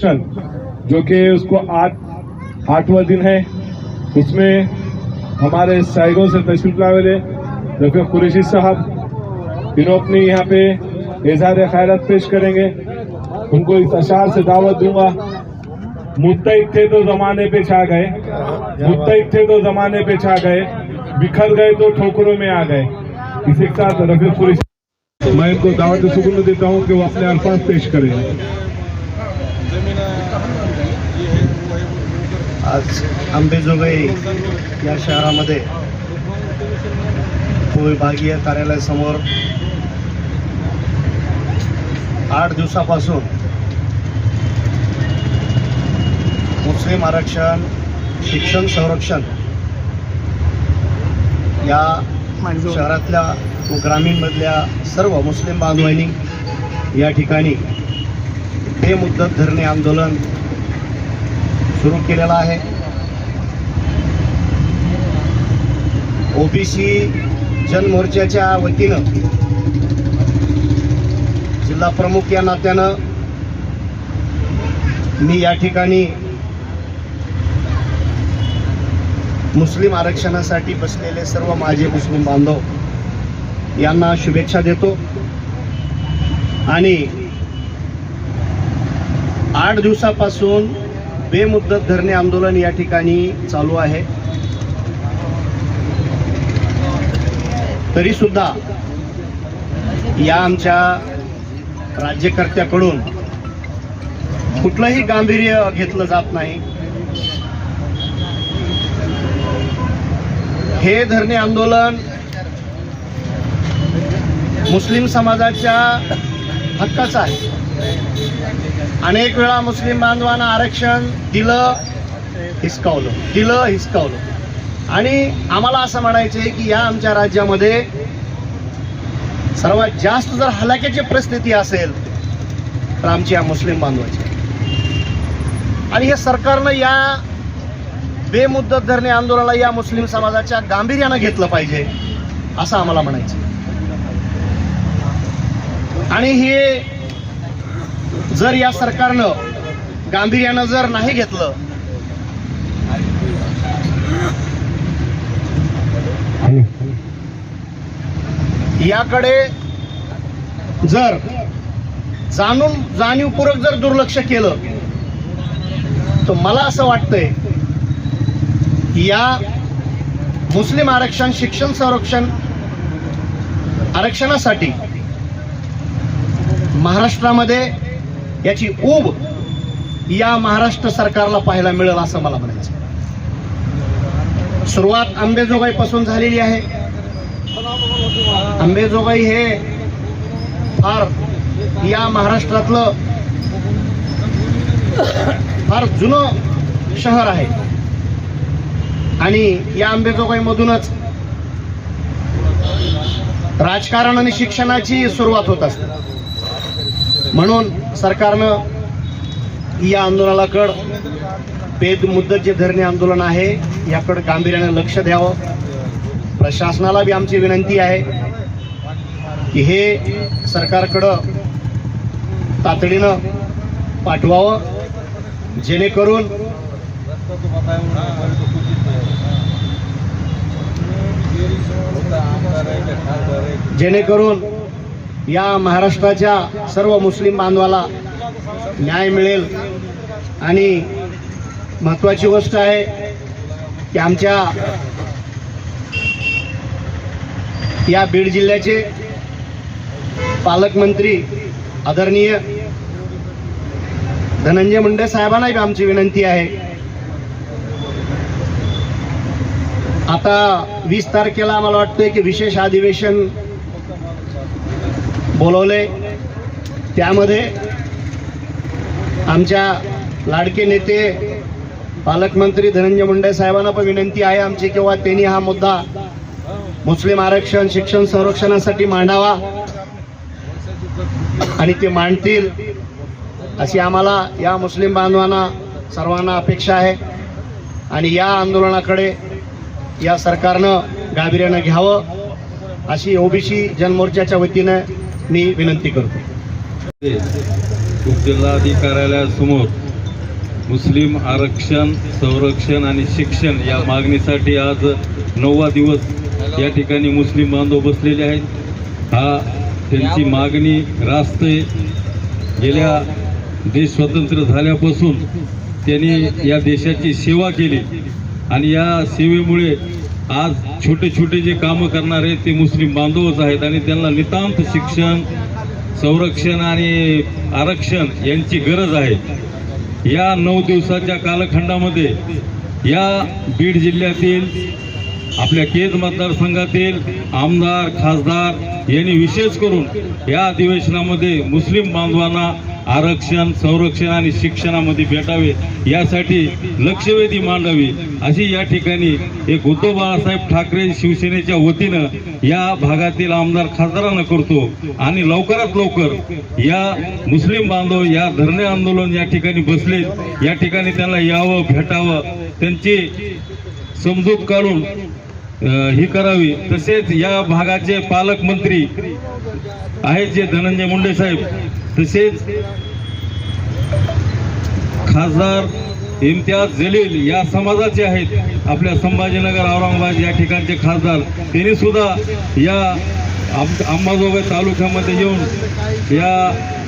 जो कि उसको आठ, आठवा दिन है, उसमें हमारे साइगो से तशरीफ़ लावेले रफीक कुरैशी साहब इन्हों अपनी यहाँ पे इजहार खैरत पेश करेंगे। उनको इस अशार से दावत दूँगा। मुत्तहिद थे तो जमाने पे छा गए। मुत्तहिद थे तो जमाने पे छा गए। बिखर गए तो ठोकरों में आ गए। इसी के साथ रफीक कुरैशी मैं इनको दावत सुकून देता हूँ कि वो अपने अल्फाज पेश करें। आज आंबेजोगाई या शहरामध्ये विभागीय कार्यालयासमोर आठ दिवसापासून मुस्लिम आरक्षण शिक्षण संरक्षण या शहरातल्या व ग्रामीणमधल्या सर्व मुस्लिम बांधवांनी या ठिकाणी हे मुद्दत धरणे आंदोलन सुरू केलेला आहे. ओबीसी जनमोर्चाच्या वतीनं जिल्हा प्रमुख या नात्यानं मी या ठिकाणी मुस्लिम आरक्षणासाठी बसलेले सर्व माझे मुस्लिम बांधव यांना शुभेच्छा देतो. आणि आठ दिवसापासून बेमुदत धरणे आंदोलन या ठिकाणी चालू आहे. तरी सुद्धा या आमच्या राज्यकर्त्याकडून कुठलंही गांभीर्य घेतलं जात नाही. हे धरणे आंदोलन मुस्लिम समाजाच्या हक्काचं आहे. अनेक वेळा मुस्लिम बांधवांना आरक्षण दिलं हिसकावलं दिलं हिसकावलं. आणि आम्हाला असं म्हणायचं आहे की या आमच्या राज्यामध्ये सर्वात जास्त जर हलाक्याची परिस्थिती असेल तर आमची या मुस्लिम बांधवाची. आणि हे सरकारनं या बेमुद्दत धरणे आंदोलनाला या मुस्लिम समाजाच्या गांभीर्यानं घेतलं पाहिजे असं आम्हाला म्हणायचं आणि हे जर या सरकारनं गांभीर्यानं जर नाही घेतलं याकडे जर जाणून जाणीवपूर्वक जर दुर्लक्ष केलं तर मला असं वाटतंय या मुस्लिम आरक्षण शिक्षण संरक्षण आरक्षणासाठी महाराष्ट्रामध्ये याची ऊब या महाराष्ट्र सरकारला पाहायला मिळेल असं मला म्हणायचं सुरुवात आंबेजोगाईपासून झालेली आहे. आंबेजोगाई हे फार या महाराष्ट्रातलं फार जुनं शहर आहे. आणि या आंबेजोगाईमधूनच राजकारण आणि शिक्षणाची सुरुवात होत असते. म्हणून सरकारनं या आंदोलनाकड पेद मुद्दत जे धरणे आंदोलन आहे याकडं गांभीर्याने लक्ष द्यावं. प्रशासनाला बी आमची विनंती आहे की हे सरकारकडं तातडीनं पाठवावं जेणेकरून जेणेकरून या महाराष्ट्राच्या सर्व मुस्लिम बांधवाला न्याय मिळेल. आणि महत्वाची गोष्ट आहे की आमच्या या बीड जिल्ह्याचे पालकमंत्री आदरणीय धनंजय मुंडे साहेबांना आमची विनंती आहे. आता वीस तारखेला आम्हाला वाटतंय की विशेष अधिवेशन बोलवले त्यामध्ये आमच्या लाडके नेते पालकमंत्री धनंजय मुंडे साहेबांना पण विनंती आहे आमची किंवा त्यांनी हा मुद्दा मुस्लिम आरक्षण शिक्षण संरक्षणासाठी मांडावा. आणि ते मांडतील अशी आम्हाला या मुस्लिम बांधवांना सर्वांना अपेक्षा आहे. आणि या आंदोलनाकडे या सरकारनं गांभीर्यानं घ्यावं अशी ओबीसी जनमोर्चाच्या वतीनं मी विनंती करतो. उपजिल्हाधिकारी कार्यालयासमोर मुस्लिम आरक्षण संरक्षण आणि शिक्षण या मागणीसाठी आज नववा दिवस या ठिकाणी मुस्लिम बांधव बसलेले आहेत. हा त्यांची मागणी रास्त गेल्या देश स्वतंत्र झाल्यापासून त्यांनी या देशाची सेवा केली आणि या सेवेमुळे आज छोटे छोटे जे कामं करणारे ते मुस्लिम बांधवच आहेत आणि त्यांना नितांत शिक्षण संरक्षण आणि आरक्षण यांची गरज आहे. या नऊ दिवसाच्या कालखंडामध्ये या बीड जिल्ह्यातील आपल्या केज मतदारसंघातील आमदार खासदार यांनी विशेष करून या अधिवेशनामध्ये मुस्लिम बांधवांना आरक्षण संरक्षण आणि शिक्षणामध्ये भेटावे यासाठी लक्षवेधी मांडावी अशी या ठिकाणी एक उद्धव बाळासाहेब ठाकरे शिवसेनेच्या वतीनं या भागातील आमदार खासदारांना करतो. आणि लवकरात लवकर या मुस्लिम बांधव या धरणे आंदोलन या ठिकाणी बसले या ठिकाणी त्यांना यावं भेटावं त्यांची समजूत काढून ही करावी. तसेच या भागाचे पालकमंत्री आहेत जे धनंजय मुंडे साहेब. तसेच खासदार इम्तियाज जलील या समाजाचे आहेत. आपल्या संभाजीनगर औरंगाबाद या ठिकाणचे खासदार. त्यांनी सुद्धा या आम- अंबाजोगाई तालुक्यामध्ये येऊन या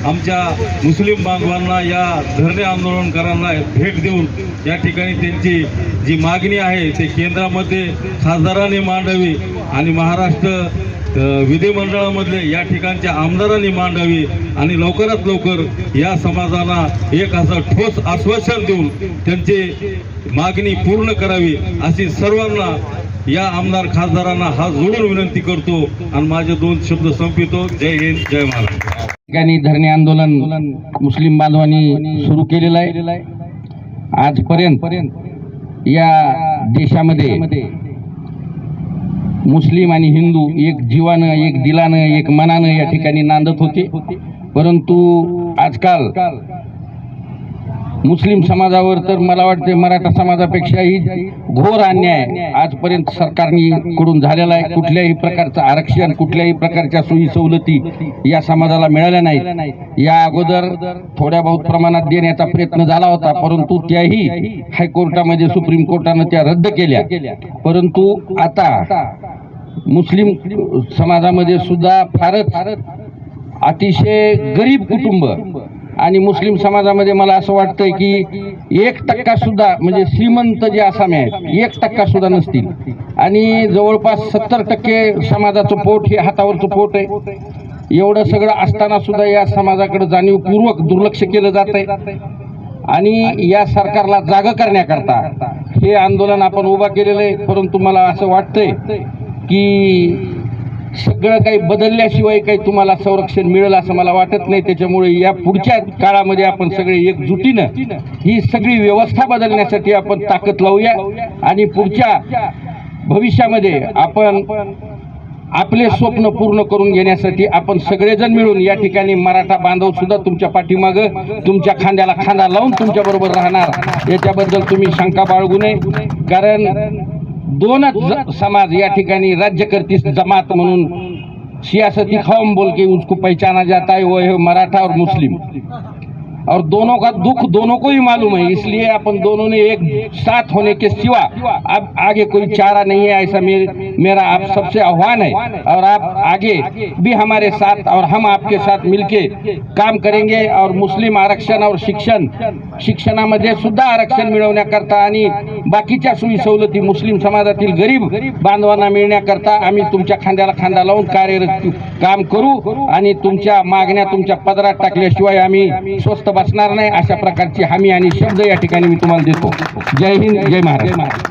आमच्या मुस्लिम बांधवांना या धरणे आंदोलनकारांना भेट देऊन या ठिकाणी त्यांची जी मागणी आहे ते केंद्रामध्ये खासदारांनी मांडावी आणि महाराष्ट्र विधिमंडळामधले या ठिकाणच्या आमदारांनी मांडावी आणि लवकरात लवकर या समाजाला एक असं ठोस आश्वासन देऊन त्यांची मागणी पूर्ण करावी अशी सर्वांना या आमदार खासदारांना हात जोडून विनंती करतो आणि माझे दोन शब्द संपितो जय हिंद जय महाराष्ट्र. ठिकाणी धरणे आंदोलन मुस्लिम बांधवांनी सुरू केलेलं आहे. आजपर्यंत या देशामध्ये मुस्लिम आणि हिंदू एक जीवानं एक दिलानं एक मनानं या ठिकाणी नांदत होते. परंतु आजकाल मुस्लिम समाजावर तर मला वाटते मराठा समाजापेक्षाही घोर अन्याय आजपर्यंत सरकारनी कडून झालेला आहे. कुठल्याही प्रकारचं आरक्षण कुठल्याही प्रकारच्या सोयी सवलती या समाजाला मिळाल्या नाहीत. या अगोदर थोड्या बहुत प्रमाणात देण्याचा प्रयत्न झाला होता परंतु त्याही हायकोर्टामध्ये सुप्रीम कोर्टानं त्या रद्द केल्या. परंतु आता मुस्लिम समाजामध्ये सुद्धा फारच अतिशय गरीब कुटुंब आणि मुस्लिम समाजामध्ये मला असं वाटतंय की एक टक्का सुद्धा म्हणजे श्रीमंत जे आसामी आहेत एक टक्का सुद्धा नसतील. आणि जवळपास सत्तर टक्के समाजाचं पोट हे हातावरचं पोट आहे. एवढं सगळं असताना सुद्धा या समाजाकडे जाणीवपूर्वक दुर्लक्ष केलं जात आहे आणि या सरकारला जाग करण्याकरता हे आंदोलन आपण उभा केलेलं आहे. परंतु मला असं वाटतंय की सगळं काही बदलल्याशिवाय काही तुम्हाला संरक्षण मिळेल असं मला वाटत नाही. त्याच्यामुळे या पुढच्या काळामध्ये आपण सगळे एकजुटीनं ही सगळी व्यवस्था बदलण्यासाठी आपण ताकद लावूया. आणि पुढच्या भविष्यामध्ये आपण आपले स्वप्न पूर्ण करून घेण्यासाठी आपण सगळेजण मिळून या ठिकाणी मराठा बांधव सुद्धा तुमच्या पाठीमागं तुमच्या खांद्याला खांदा लावून तुमच्या बरोबर राहणार. याच्याबद्दल तुम्ही शंका बाळगू नये. कारण दोनच समाज या ठिकाणी राज्यकर्ती जमात म्हणून सियासती कौम बोल के उसको पहचाना जाता है वो है मराठा और मुस्लिम. और दोनों का दुख दोनों को ही मालूम है इसलिए अपन दोनों ने एक साथ होने के सिवा अब आगे कोई चारा नहीं है ऐसा मेरे मेरा आप सबसे आह्वान है। और आप आगे भी हमारे साथ और हम आपके साथ मिलके काम करेंगे और मुस्लिम आरक्षण और शिक्षण शिक्षणामध्ये सुद्धा आरक्षण मिळवण्याकरता आणि बाकीच्या सोयी सवलती मुस्लिम समाजातील गरीब बांधवांना मिळण्याकरता आम्ही तुमच्या खांद्याला खांदा लावून कार्यरत काम करू आणि तुमच्या मागण्या तुमच्या पदरात टाकल्याशिवाय आम्ही स्वस्त बसणार नाही अशा प्रकारची हमी आणि शब्द या ठिकाणी मी तुम्हाला देतो. जय हिंद जय महाराज